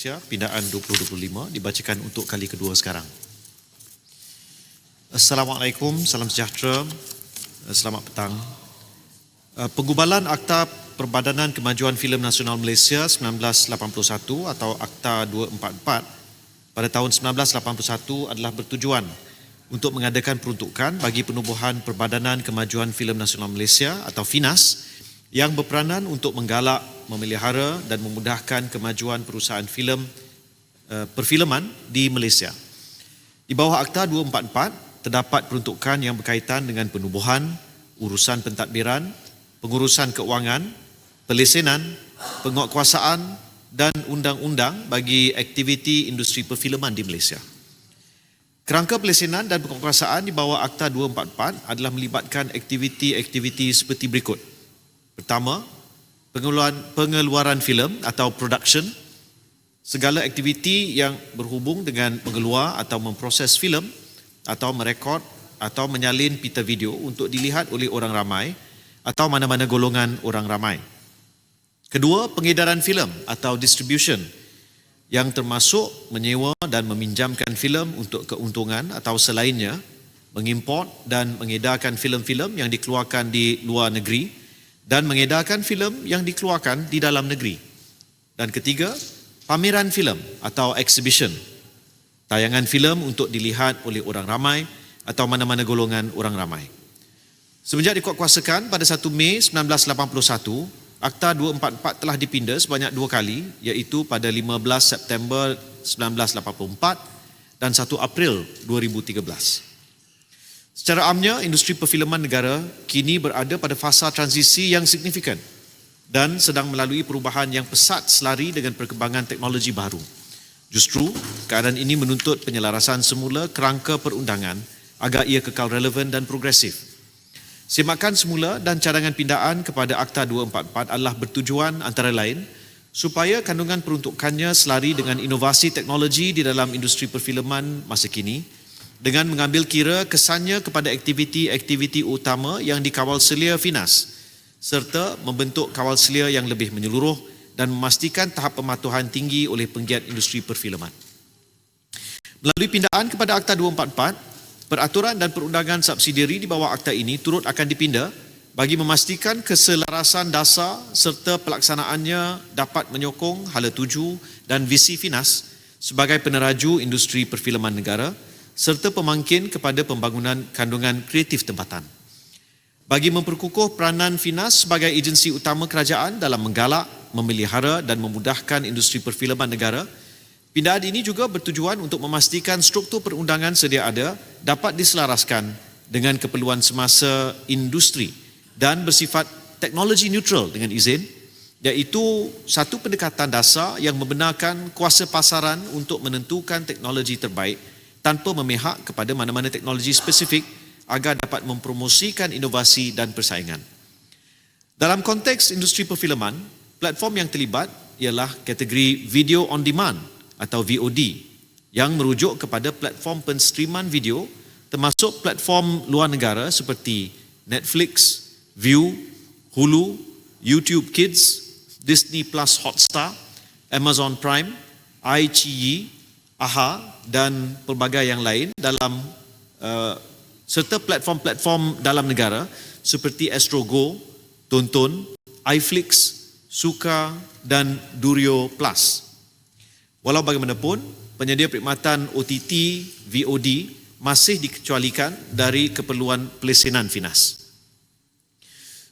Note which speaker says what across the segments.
Speaker 1: Malaysia Pindaan 2025 dibacakan untuk kali kedua sekarang. Assalamualaikum, salam sejahtera, eh, selamat petang. Eh, Penggubalan Akta Perbadanan Kemajuan Filem Nasional Malaysia 1981 atau Akta 244 pada tahun 1981 adalah bertujuan untuk mengadakan peruntukan bagi penubuhan Perbadanan Kemajuan Filem Nasional Malaysia atau FINAS yang berperanan untuk menggalak, memelihara dan memudahkan kemajuan perusahaan filem uh, perfilman di Malaysia. Di bawah Akta 244 terdapat peruntukan yang berkaitan dengan penubuhan, urusan pentadbiran, pengurusan keuangan, pelesenan, penguatkuasaan dan undang-undang bagi aktiviti industri perfilman di Malaysia. Kerangka pelesenan dan penguatkuasaan di bawah Akta 244 adalah melibatkan aktiviti-aktiviti seperti berikut. Pertama, pengeluaran, pengeluaran filem atau production. Segala aktiviti yang berhubung dengan mengeluar atau memproses filem atau merekod atau menyalin pita video untuk dilihat oleh orang ramai atau mana-mana golongan orang ramai. Kedua, pengedaran filem atau distribution yang termasuk menyewa dan meminjamkan filem untuk keuntungan atau selainnya, mengimport dan mengedarkan filem-filem yang dikeluarkan di luar negeri dan mengedarkan filem yang dikeluarkan di dalam negeri. Dan ketiga, pameran filem atau exhibition. Tayangan filem untuk dilihat oleh orang ramai atau mana-mana golongan orang ramai. Semenjak dikuatkuasakan pada 1 Mei 1981, Akta 244 telah dipinda sebanyak dua kali iaitu pada 15 September 1984 dan 1 April 2013. Secara amnya, industri perfilman negara kini berada pada fasa transisi yang signifikan dan sedang melalui perubahan yang pesat selari dengan perkembangan teknologi baru. Justru, keadaan ini menuntut penyelarasan semula kerangka perundangan agar ia kekal relevan dan progresif. Semakan semula dan cadangan pindaan kepada Akta 244 adalah bertujuan antara lain supaya kandungan peruntukannya selari dengan inovasi teknologi di dalam industri perfilman masa kini dengan mengambil kira kesannya kepada aktiviti-aktiviti utama yang dikawal selia FINAS serta membentuk kawal selia yang lebih menyeluruh dan memastikan tahap pematuhan tinggi oleh penggiat industri perfilman. Melalui pindaan kepada Akta 244, peraturan dan perundangan subsidiari di bawah akta ini turut akan dipinda bagi memastikan keselarasan dasar serta pelaksanaannya dapat menyokong hala tuju dan visi FINAS sebagai peneraju industri perfilman negara serta pemangkin kepada pembangunan kandungan kreatif tempatan. Bagi memperkukuh peranan FINAS sebagai agensi utama kerajaan dalam menggalak, memelihara dan memudahkan industri perfilman negara, pindaan ini juga bertujuan untuk memastikan struktur perundangan sedia ada dapat diselaraskan dengan keperluan semasa industri dan bersifat teknologi neutral dengan izin iaitu satu pendekatan dasar yang membenarkan kuasa pasaran untuk menentukan teknologi terbaik tanpa memihak kepada mana-mana teknologi spesifik agar dapat mempromosikan inovasi dan persaingan. Dalam konteks industri perfilman, platform yang terlibat ialah kategori video on demand atau VOD yang merujuk kepada platform penstreaman video termasuk platform luar negara seperti Netflix, View, Hulu, YouTube Kids, Disney Plus Hotstar, Amazon Prime, iQIYI, AHA dan pelbagai yang lain dalam uh, serta platform-platform dalam negara seperti Astrogo, Tonton, iFlix, Suka dan Durio Plus. Walau bagaimanapun, penyedia perkhidmatan OTT VOD masih dikecualikan dari keperluan pelesenan FINAS.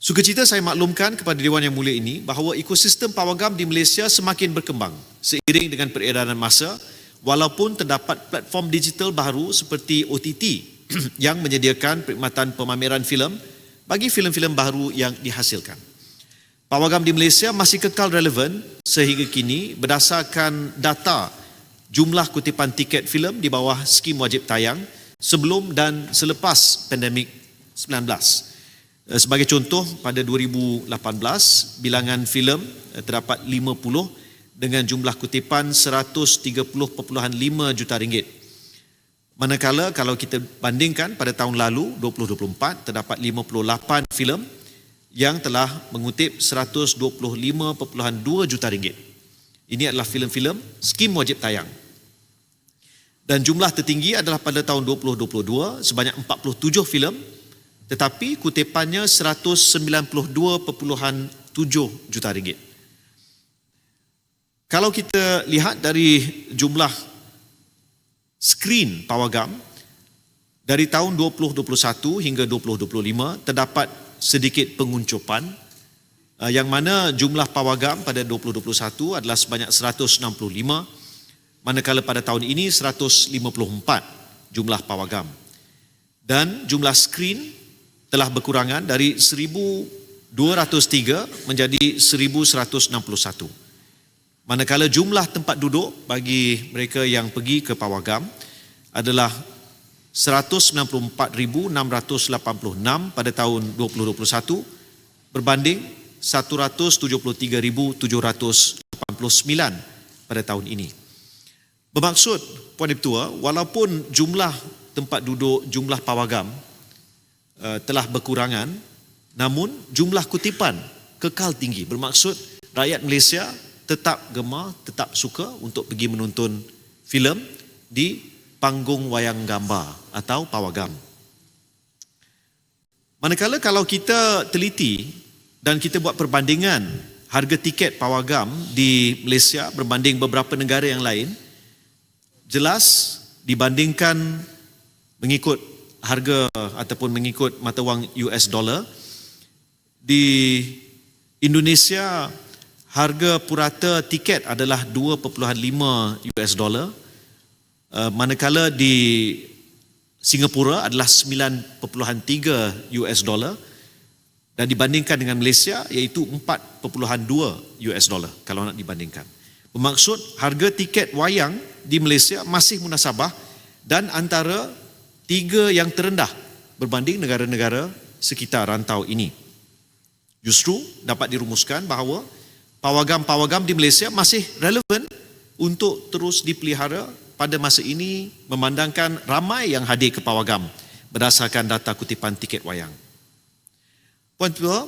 Speaker 1: Sukacita saya maklumkan kepada Dewan Yang Mulia ini bahawa ekosistem pawagam di Malaysia semakin berkembang seiring dengan peredaran masa walaupun terdapat platform digital baru seperti OTT yang menyediakan perkhidmatan pemameran filem bagi filem-filem baru yang dihasilkan. Pawagam di Malaysia masih kekal relevan sehingga kini berdasarkan data jumlah kutipan tiket filem di bawah skim wajib tayang sebelum dan selepas pandemik 19. Eh, sebagai contoh, pada 2018, bilangan filem eh, terdapat 50 dengan jumlah kutipan 130.5 juta ringgit. Manakala kalau kita bandingkan pada tahun lalu 2024 terdapat 58 filem yang telah mengutip 125.2 juta ringgit. Ini adalah filem-filem skim wajib tayang. Dan jumlah tertinggi adalah pada tahun 2022 sebanyak 47 filem tetapi kutipannya 192.7 juta ringgit. Kalau kita lihat dari jumlah skrin pawagam dari tahun 2021 hingga 2025 terdapat sedikit penguncupan. Uh, yang mana jumlah pawagam pada 2021 adalah sebanyak 165 manakala pada tahun ini 154 jumlah pawagam dan jumlah skrin telah berkurangan dari 1203 menjadi 1161 manakala jumlah tempat duduk bagi mereka yang pergi ke pawagam adalah 194,686 pada tahun 2021 berbanding 173,789 pada tahun ini. Bermaksud, Puan Ibu Tua, walaupun jumlah tempat duduk, jumlah pawagam uh, telah berkurangan, namun jumlah kutipan kekal tinggi. Bermaksud, rakyat Malaysia tetap gemar, tetap suka untuk pergi menonton filem di panggung wayang gambar atau pawagam. Manakala kalau kita teliti dan kita buat perbandingan harga tiket pawagam di Malaysia berbanding beberapa negara yang lain, jelas dibandingkan mengikut harga ataupun mengikut mata wang US dollar di Indonesia harga purata tiket adalah 2.5 US dollar Uh, manakala di Singapura adalah 9.3 US dollar dan dibandingkan dengan Malaysia iaitu 4.2 US dollar kalau nak dibandingkan. Bermaksud harga tiket wayang di Malaysia masih munasabah dan antara tiga yang terendah berbanding negara-negara sekitar rantau ini. Justru dapat dirumuskan bahawa pawagam-pawagam di Malaysia masih relevan untuk terus dipelihara pada masa ini memandangkan ramai yang hadir ke pawagam berdasarkan data kutipan tiket wayang. Puan Tua,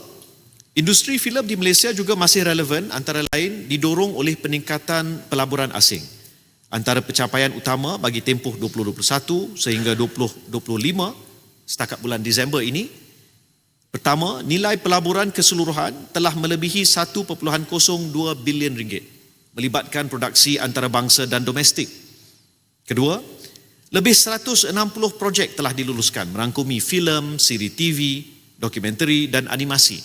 Speaker 1: industri filem di Malaysia juga masih relevan antara lain didorong oleh peningkatan pelaburan asing. Antara pencapaian utama bagi tempoh 2021 sehingga 2025 setakat bulan Disember ini, pertama, nilai pelaburan keseluruhan telah melebihi 1.02 bilion ringgit melibatkan produksi antarabangsa dan domestik Kedua, lebih 160 projek telah diluluskan merangkumi filem, siri TV, dokumentari dan animasi.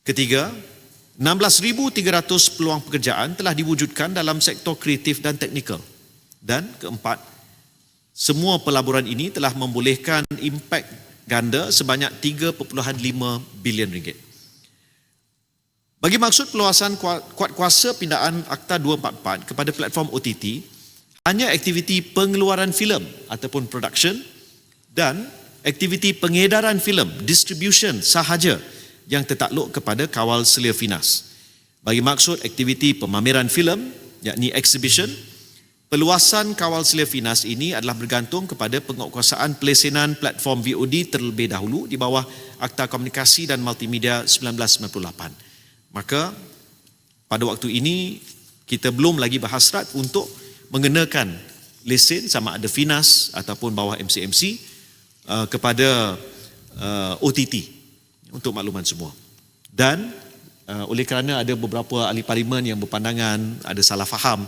Speaker 1: Ketiga, 16,300 peluang pekerjaan telah diwujudkan dalam sektor kreatif dan teknikal. Dan keempat, semua pelaburan ini telah membolehkan impak ganda sebanyak 3.5 bilion ringgit. Bagi maksud peluasan kuat kuasa pindaan Akta 244 kepada platform OTT, hanya aktiviti pengeluaran filem ataupun production dan aktiviti pengedaran filem distribution sahaja yang tertakluk kepada kawal selia finas. Bagi maksud aktiviti pemameran filem yakni exhibition, peluasan kawal selia finas ini adalah bergantung kepada penguatkuasaan pelesenan platform VOD terlebih dahulu di bawah Akta Komunikasi dan Multimedia 1998. Maka pada waktu ini kita belum lagi berhasrat untuk mengenakan lesen sama ada Finas ataupun bawah MCMC uh, kepada uh, OTT untuk makluman semua. Dan uh, oleh kerana ada beberapa ahli parlimen yang berpandangan ada salah faham,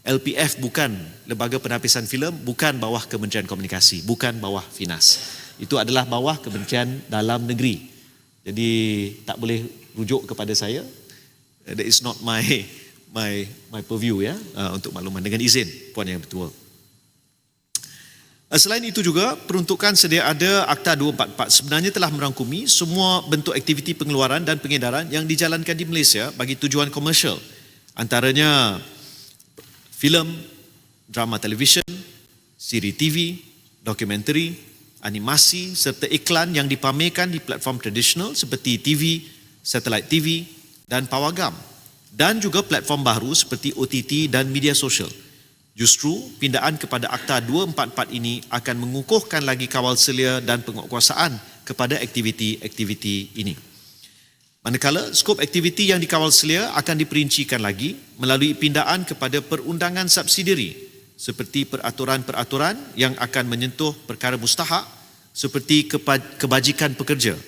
Speaker 1: LPF bukan lembaga penapisan filem, bukan bawah Kementerian Komunikasi, bukan bawah Finas. Itu adalah bawah Kementerian Dalam Negeri. Jadi tak boleh rujuk kepada saya. That is not my my my purview ya uh, untuk makluman dengan izin puan yang bertua. Uh, selain itu juga peruntukan sedia ada Akta 244 sebenarnya telah merangkumi semua bentuk aktiviti pengeluaran dan pengedaran yang dijalankan di Malaysia bagi tujuan komersial. Antaranya filem, drama televisyen, siri TV, dokumentari, animasi serta iklan yang dipamerkan di platform tradisional seperti TV, satellite TV dan pawagam dan juga platform baru seperti OTT dan media sosial. Justru pindaan kepada Akta 244 ini akan mengukuhkan lagi kawal selia dan penguatkuasaan kepada aktiviti-aktiviti ini. Manakala skop aktiviti yang dikawal selia akan diperincikan lagi melalui pindaan kepada perundangan subsidiari seperti peraturan-peraturan yang akan menyentuh perkara mustahak seperti kebajikan pekerja,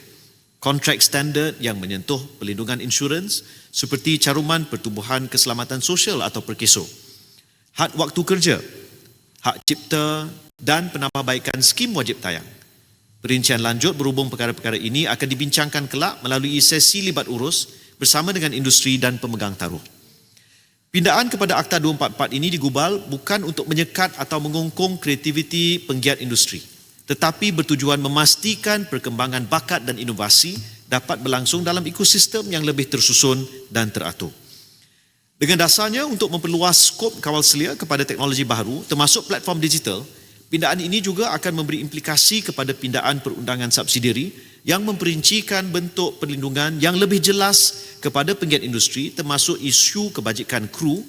Speaker 1: kontrak standard yang menyentuh pelindungan insurans seperti caruman pertubuhan keselamatan sosial atau perkeso, had waktu kerja, hak cipta dan penambahbaikan skim wajib tayang. Perincian lanjut berhubung perkara-perkara ini akan dibincangkan kelak melalui sesi libat urus bersama dengan industri dan pemegang taruh. Pindaan kepada Akta 244 ini digubal bukan untuk menyekat atau mengungkung kreativiti penggiat industri tetapi bertujuan memastikan perkembangan bakat dan inovasi dapat berlangsung dalam ekosistem yang lebih tersusun dan teratur. Dengan dasarnya untuk memperluas skop kawal selia kepada teknologi baru termasuk platform digital, Pindaan ini juga akan memberi implikasi kepada pindaan perundangan subsidiari yang memperincikan bentuk perlindungan yang lebih jelas kepada penggiat industri termasuk isu kebajikan kru,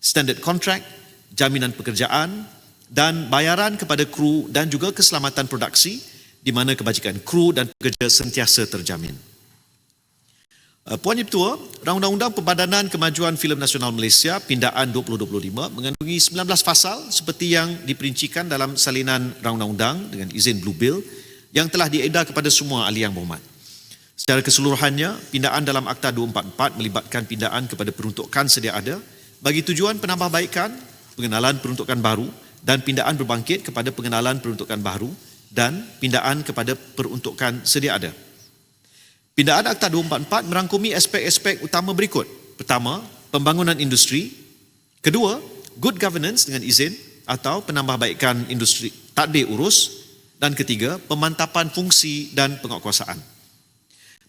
Speaker 1: standard contract, jaminan pekerjaan dan bayaran kepada kru dan juga keselamatan produksi di mana kebajikan kru dan pekerja sentiasa terjamin. Uh, Puan Ibu Tua, Undang-Undang Pembadanan Kemajuan Filem Nasional Malaysia Pindaan 2025 mengandungi 19 pasal seperti yang diperincikan dalam salinan Undang-Undang dengan izin Blue Bill yang telah diedar kepada semua ahli yang berhormat. Secara keseluruhannya, pindaan dalam Akta 244 melibatkan pindaan kepada peruntukan sedia ada bagi tujuan penambahbaikan, pengenalan peruntukan baru dan pindaan berbangkit kepada pengenalan peruntukan baru dan pindaan kepada peruntukan sedia ada. Pindaan Akta 244 merangkumi aspek-aspek utama berikut. Pertama, pembangunan industri. Kedua, good governance dengan izin atau penambahbaikan industri tadbir urus. Dan ketiga, pemantapan fungsi dan penguatkuasaan.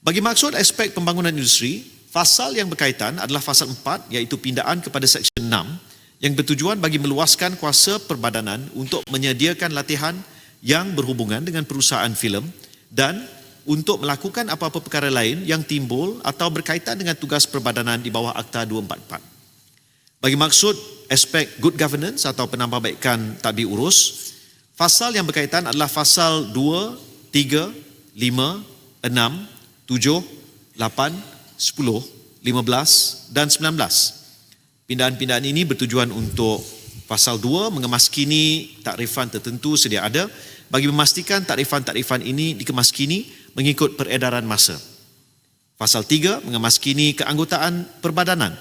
Speaker 1: Bagi maksud aspek pembangunan industri, fasal yang berkaitan adalah fasal 4 iaitu pindaan kepada seksyen 6 yang bertujuan bagi meluaskan kuasa perbadanan untuk menyediakan latihan yang berhubungan dengan perusahaan filem dan untuk melakukan apa-apa perkara lain yang timbul atau berkaitan dengan tugas perbadanan di bawah Akta 244. Bagi maksud aspek good governance atau penambahbaikan tadbir urus, fasal yang berkaitan adalah fasal 2, 3, 5, 6, 7, 8, 10, 15 dan 19. Pindaan-pindaan ini bertujuan untuk pasal 2 mengemaskini takrifan tertentu sedia ada bagi memastikan takrifan-takrifan ini dikemaskini mengikut peredaran masa. Pasal 3 mengemaskini keanggotaan perbadanan.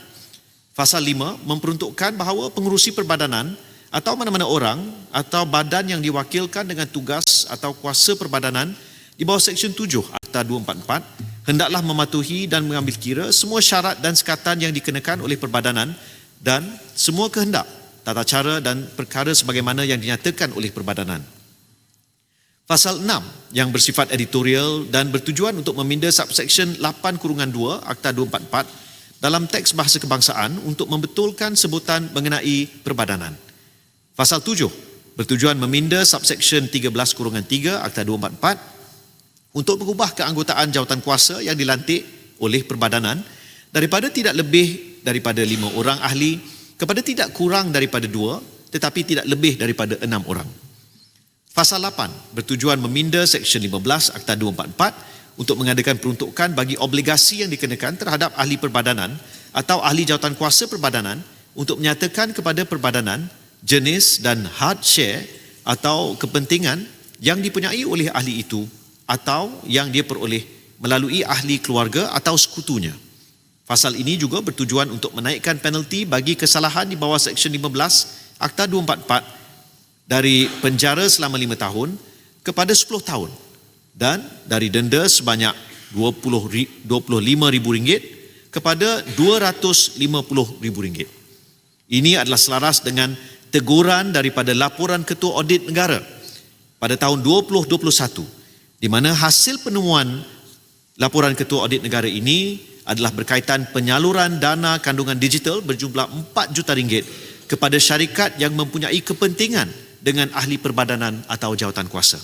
Speaker 1: Pasal 5 memperuntukkan bahawa pengurusi perbadanan atau mana-mana orang atau badan yang diwakilkan dengan tugas atau kuasa perbadanan di bawah Seksyen 7 Akta 244 hendaklah mematuhi dan mengambil kira semua syarat dan sekatan yang dikenakan oleh perbadanan dan semua kehendak, tata cara dan perkara sebagaimana yang dinyatakan oleh perbadanan. Pasal 6 yang bersifat editorial dan bertujuan untuk meminda subsection 8 kurungan 2 Akta 244 dalam teks bahasa kebangsaan untuk membetulkan sebutan mengenai perbadanan. Pasal 7 bertujuan meminda subsection 13 kurungan 3 Akta 244 untuk mengubah keanggotaan jawatan kuasa yang dilantik oleh perbadanan daripada tidak lebih daripada lima orang ahli kepada tidak kurang daripada dua tetapi tidak lebih daripada enam orang. Pasal 8 bertujuan meminda Seksyen 15 Akta 244 untuk mengadakan peruntukan bagi obligasi yang dikenakan terhadap ahli perbadanan atau ahli jawatan kuasa perbadanan untuk menyatakan kepada perbadanan jenis dan hard share atau kepentingan yang dipunyai oleh ahli itu atau yang dia peroleh melalui ahli keluarga atau sekutunya. Pasal ini juga bertujuan untuk menaikkan penalti bagi kesalahan di bawah Seksyen 15 Akta 244 dari penjara selama lima tahun kepada sepuluh tahun dan dari denda sebanyak RM25,000 kepada RM250,000. Ini adalah selaras dengan teguran daripada laporan Ketua Audit Negara pada tahun 2021 di mana hasil penemuan laporan Ketua Audit Negara ini adalah berkaitan penyaluran dana kandungan digital berjumlah 4 juta ringgit kepada syarikat yang mempunyai kepentingan dengan ahli perbadanan atau jawatan kuasa.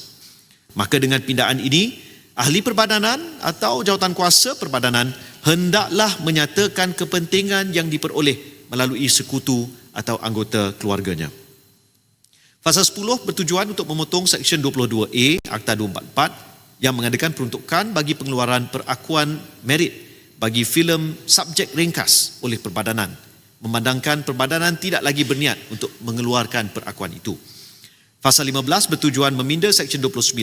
Speaker 1: Maka dengan pindaan ini, ahli perbadanan atau jawatan kuasa perbadanan hendaklah menyatakan kepentingan yang diperoleh melalui sekutu atau anggota keluarganya. Fasa 10 bertujuan untuk memotong Seksyen 22A Akta 244 yang mengadakan peruntukan bagi pengeluaran perakuan merit bagi filem subjek ringkas oleh perbadanan memandangkan perbadanan tidak lagi berniat untuk mengeluarkan perakuan itu. Pasal 15 bertujuan meminda Seksyen 29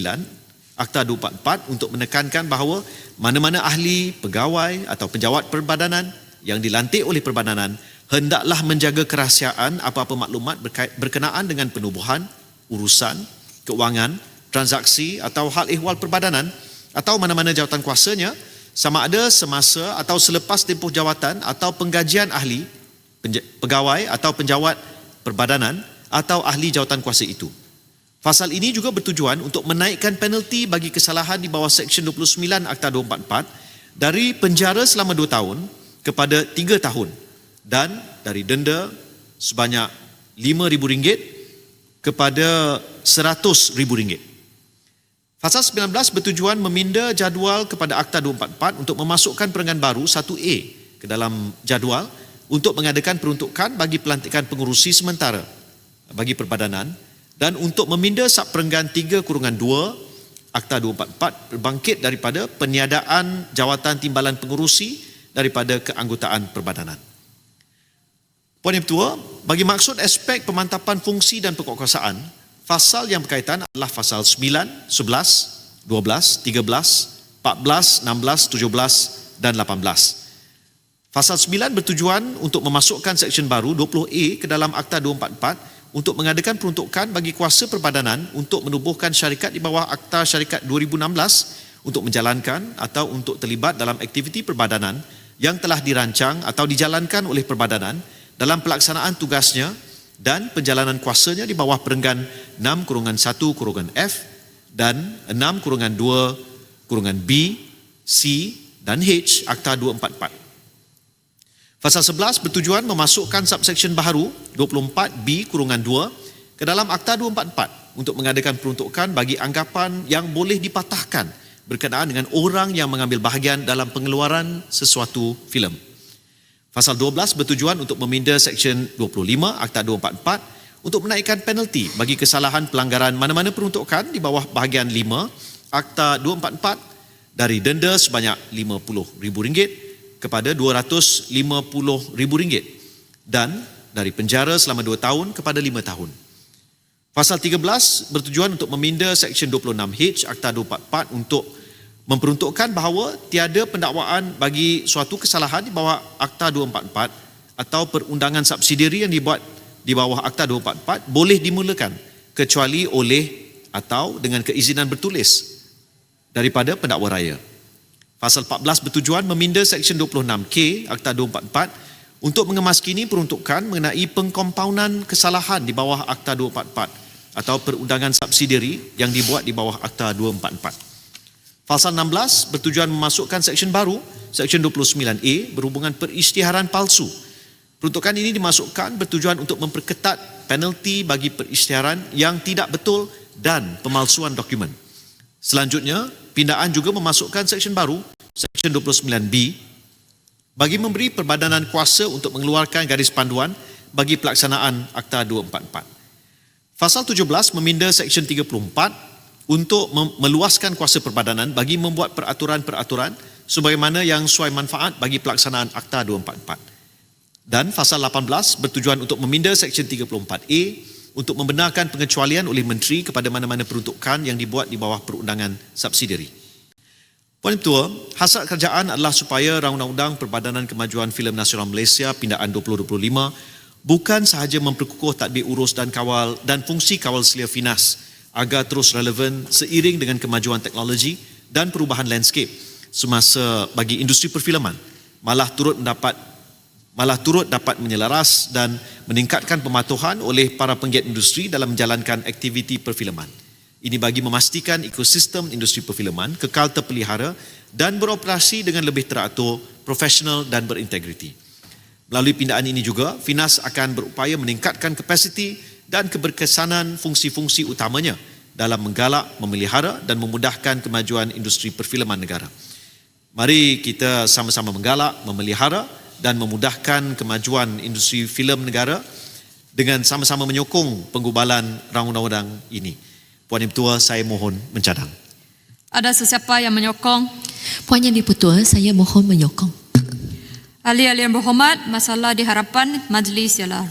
Speaker 1: Akta 244 untuk menekankan bahawa mana-mana ahli, pegawai atau penjawat perbadanan yang dilantik oleh perbadanan hendaklah menjaga kerahsiaan apa-apa maklumat berkenaan dengan penubuhan, urusan, keuangan, transaksi atau hal ehwal perbadanan atau mana-mana jawatan kuasanya sama ada semasa atau selepas tempoh jawatan atau penggajian ahli, pegawai atau penjawat perbadanan atau ahli jawatan kuasa itu. Pasal ini juga bertujuan untuk menaikkan penalti bagi kesalahan di bawah Seksyen 29 Akta 244 dari penjara selama 2 tahun kepada 3 tahun dan dari denda sebanyak RM5,000 kepada RM100,000. Pasal 19 bertujuan meminda jadual kepada Akta 244 untuk memasukkan perenggan baru 1A ke dalam jadual untuk mengadakan peruntukan bagi pelantikan pengurusi sementara bagi perbadanan dan untuk meminda sub perenggan 3 kurungan 2 Akta 244 berbangkit daripada peniadaan jawatan timbalan pengurusi daripada keanggotaan perbadanan. Poin yang kedua, bagi maksud aspek pemantapan fungsi dan pengkuasaan, fasal yang berkaitan adalah fasal 9, 11, 12, 13, 14, 16, 17 dan 18. Fasal 9 bertujuan untuk memasukkan seksyen baru 20A ke dalam Akta 244 untuk mengadakan peruntukan bagi kuasa perbadanan untuk menubuhkan syarikat di bawah Akta Syarikat 2016 untuk menjalankan atau untuk terlibat dalam aktiviti perbadanan yang telah dirancang atau dijalankan oleh perbadanan dalam pelaksanaan tugasnya dan penjalanan kuasanya di bawah perenggan 6 kurungan 1 kurungan F dan 6 kurungan 2 kurungan B, C dan H Akta 244. Pasal 11 bertujuan memasukkan subsection baharu 24B kurungan 2 ke dalam Akta 244 untuk mengadakan peruntukan bagi anggapan yang boleh dipatahkan berkenaan dengan orang yang mengambil bahagian dalam pengeluaran sesuatu filem. Pasal 12 bertujuan untuk meminda Seksyen 25 Akta 244 untuk menaikkan penalti bagi kesalahan pelanggaran mana-mana peruntukan di bawah bahagian 5 Akta 244 dari denda sebanyak RM50,000 kepada RM250,000 dan dari penjara selama 2 tahun kepada 5 tahun. Pasal 13 bertujuan untuk meminda Seksyen 26H Akta 244 untuk memperuntukkan bahawa tiada pendakwaan bagi suatu kesalahan di bawah Akta 244 atau perundangan subsidiari yang dibuat di bawah Akta 244 boleh dimulakan kecuali oleh atau dengan keizinan bertulis daripada pendakwa raya. Pasal 14 bertujuan meminda Seksyen 26K Akta 244 untuk mengemaskini peruntukan mengenai pengkompaunan kesalahan di bawah Akta 244 atau perundangan subsidiari yang dibuat di bawah Akta 244. Pasal 16 bertujuan memasukkan seksyen baru, Seksyen 29A berhubungan perisytiharan palsu. Peruntukan ini dimasukkan bertujuan untuk memperketat penalti bagi perisytiharan yang tidak betul dan pemalsuan dokumen. Selanjutnya, pindaan juga memasukkan seksyen baru, seksyen 29B, bagi memberi perbadanan kuasa untuk mengeluarkan garis panduan bagi pelaksanaan Akta 244. Fasal 17 meminda seksyen 34 untuk meluaskan kuasa perbadanan bagi membuat peraturan-peraturan sebagaimana yang sesuai manfaat bagi pelaksanaan Akta 244. Dan fasal 18 bertujuan untuk meminda seksyen 34A untuk membenarkan pengecualian oleh menteri kepada mana-mana peruntukan yang dibuat di bawah perundangan subsidiari. Poin kedua, hasrat kerajaan adalah supaya Undang-Undang Perbadanan Kemajuan Filem Nasional Malaysia Pindaan 2025 bukan sahaja memperkukuh tadbir urus dan kawal dan fungsi kawal selia finas agar terus relevan seiring dengan kemajuan teknologi dan perubahan landscape semasa bagi industri perfilman malah turut mendapat malah turut dapat menyelaras dan meningkatkan pematuhan oleh para penggiat industri dalam menjalankan aktiviti perfilman. Ini bagi memastikan ekosistem industri perfilman kekal terpelihara dan beroperasi dengan lebih teratur, profesional dan berintegriti. Melalui pindaan ini juga, Finas akan berupaya meningkatkan kapasiti dan keberkesanan fungsi-fungsi utamanya dalam menggalak, memelihara dan memudahkan kemajuan industri perfilman negara. Mari kita sama-sama menggalak, memelihara dan memudahkan kemajuan industri filem negara dengan sama-sama menyokong penggubalan undang-undang ini. Puan Yang Tua, saya mohon mencadang.
Speaker 2: Ada sesiapa yang menyokong?
Speaker 3: Puan Yang Dipertua, saya mohon menyokong.
Speaker 2: Ahli-ahli yang berhormat, masalah di hadapan majlis ialah